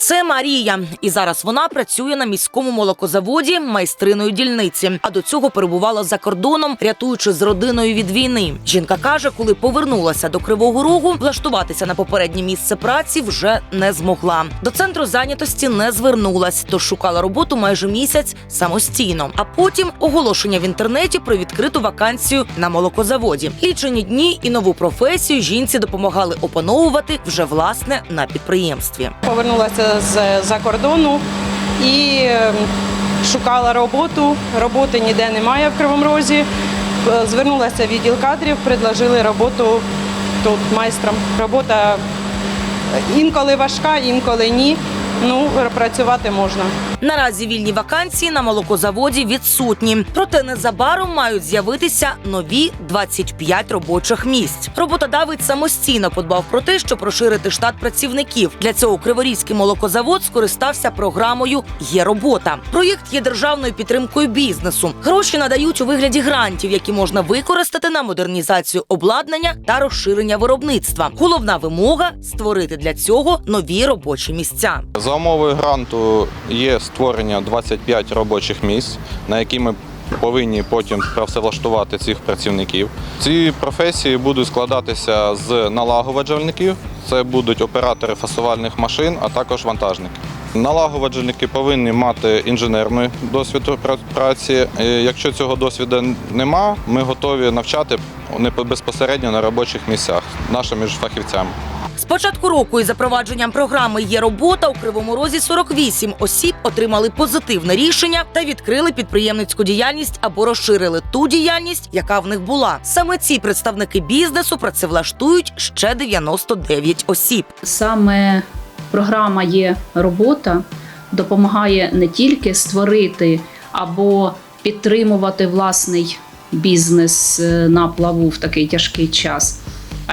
Це Марія, і зараз вона працює на міському молокозаводі майстриною дільниці. А до цього перебувала за кордоном, рятуючи з родиною від війни. Жінка каже, коли повернулася до Кривого Рогу, влаштуватися на попереднє місце праці вже не змогла. До центру зайнятості не звернулась, тож шукала роботу майже місяць самостійно. А потім оголошення в інтернеті про відкриту вакансію на молокозаводі. Лічені дні і нову професію жінці допомагали опановувати вже власне на підприємстві. Повернулася з за кордону і е, шукала роботу. Роботи ніде немає в Кривому Розі. Е, Звернулася в відділ кадрів, предложили роботу тут майстром. Робота інколи важка, інколи ні. Ну, працювати можна. Наразі вільні вакансії на молокозаводі відсутні. Проте незабаром мають з'явитися нові 25 робочих місць. Роботодавець самостійно подбав про те, щоб розширити штат працівників. Для цього Криворізький молокозавод скористався програмою Є робота. Проєкт є державною підтримкою бізнесу. Гроші надають у вигляді грантів, які можна використати на модернізацію обладнання та розширення виробництва. Головна вимога створити для цього нові робочі місця. За умовою гранту є створення 25 робочих місць, на які ми повинні потім працевлаштувати цих працівників. Ці професії будуть складатися з налагоджувальників, це будуть оператори фасувальних машин, а також вантажники. Налагоджувальники повинні мати інженерний досвід пра- праці. Якщо цього досвіду нема, ми готові навчати не безпосередньо на робочих місцях нашими ж фахівцями. З початку року із запровадженням програми є робота у Кривому Розі 48 осіб отримали позитивне рішення та відкрили підприємницьку діяльність або розширили ту діяльність, яка в них була. Саме ці представники бізнесу працевлаштують ще 99 осіб. Саме програма є робота допомагає не тільки створити або підтримувати власний бізнес е, на плаву в такий тяжкий час,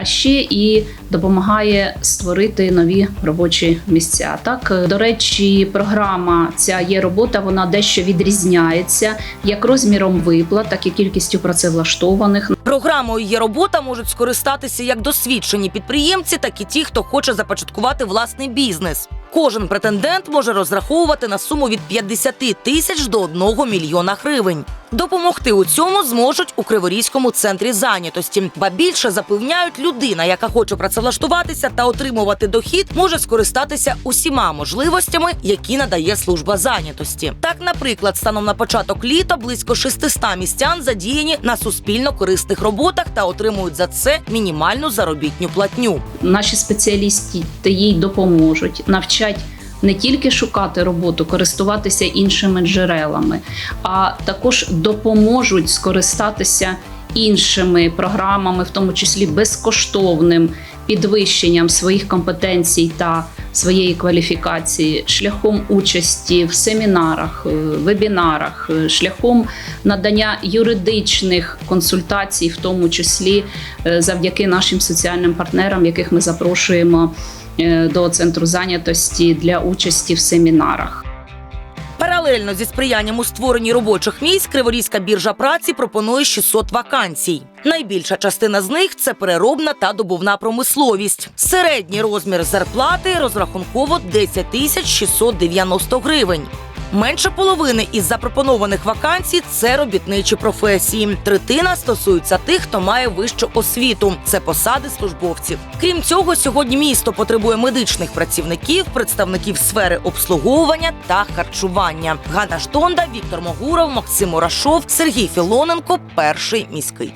а ще і допомагає створити нові робочі місця. Так, е, до речі, програма ця є робота, вона дещо відрізняється як розміром виплат, так і кількістю працевлаштованих. Програмою є робота можуть скористатися як досвідчені підприємці, так і ті, хто хоче започаткувати власний бізнес. Кожен претендент може розраховувати на суму від 50 тисяч до 1 мільйона гривень. Допомогти у цьому зможуть у Криворізькому центрі зайнятості. Ба більше запевняють, людина, яка хоче працевлаштуватися та отримувати дохід, може скористатися усіма можливостями, які надає служба зайнятості. Так, наприклад, станом на початок літа близько 600 містян задіяні на суспільно корисних роботах та отримують за це мінімальну заробітню платню. наші спеціалісти їй допоможуть, навчать не тільки шукати роботу, користуватися іншими джерелами, а також допоможуть скористатися іншими програмами, в тому числі безкоштовним підвищенням своїх компетенцій та своєї кваліфікації, шляхом участі в семінарах, е, вебінарах, е, шляхом надання юридичних консультацій, в тому числі е, завдяки нашим соціальним партнерам, яких ми запрошуємо до центру зайнятості для участі в семінарах. Паралельно зі сприянням у створенні робочих місць Криворізька біржа праці пропонує 600 вакансій. Найбільша частина з них це переробна та добувна промисловість. Середній розмір зарплати розрахунково 10 тисяч 690 гривень. Менше половини із запропонованих вакансій це робітничі професії. Третина стосується тих, хто має вищу освіту. Це посади службовців. Крім цього, сьогодні місто потребує медичних працівників, представників сфери обслуговування та харчування. Ганна Штонда, Віктор Могуров, Максим Мурашов, Сергій Філоненко. Перший міський.